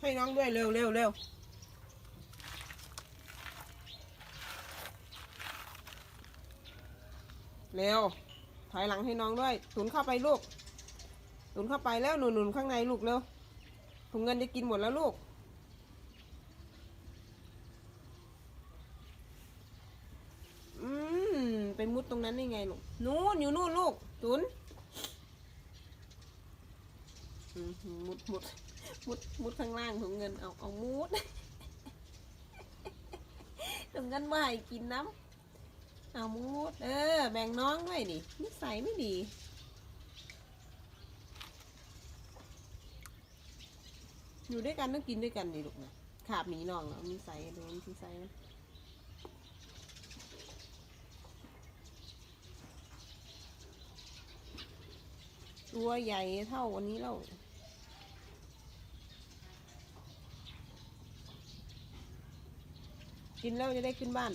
ให้น้องด้วยเร็วเร็วเร็วเร็วถอยหลังให้น้องด้วยตุนเข้าไปลูกตุนเข้าไปแล้วหนุนหนุนข้างในลูกเร็วถุงเงินจะกินหมดแล้วลูก อืมไปมุดตรงนั้นได้ไงลูก นู่นอยู่นู่นลูกตุน มุดมุดมุดมุดข้างล่างถุงเงินเอาเอามุดถุงเงินมาให้กินน้ำเอามุดเออ แบ่งน้องด้วยดินิสัยไม่ดีอยู่ด้วยกันต้องกินด้วยกันดิลูกนะขาบหนีน้องแล้วนิสัยดูนิสัยมันตัวใหญ่เท่าวันนี้แล้ว กินแล้วจะได้ขึ้นบ้าน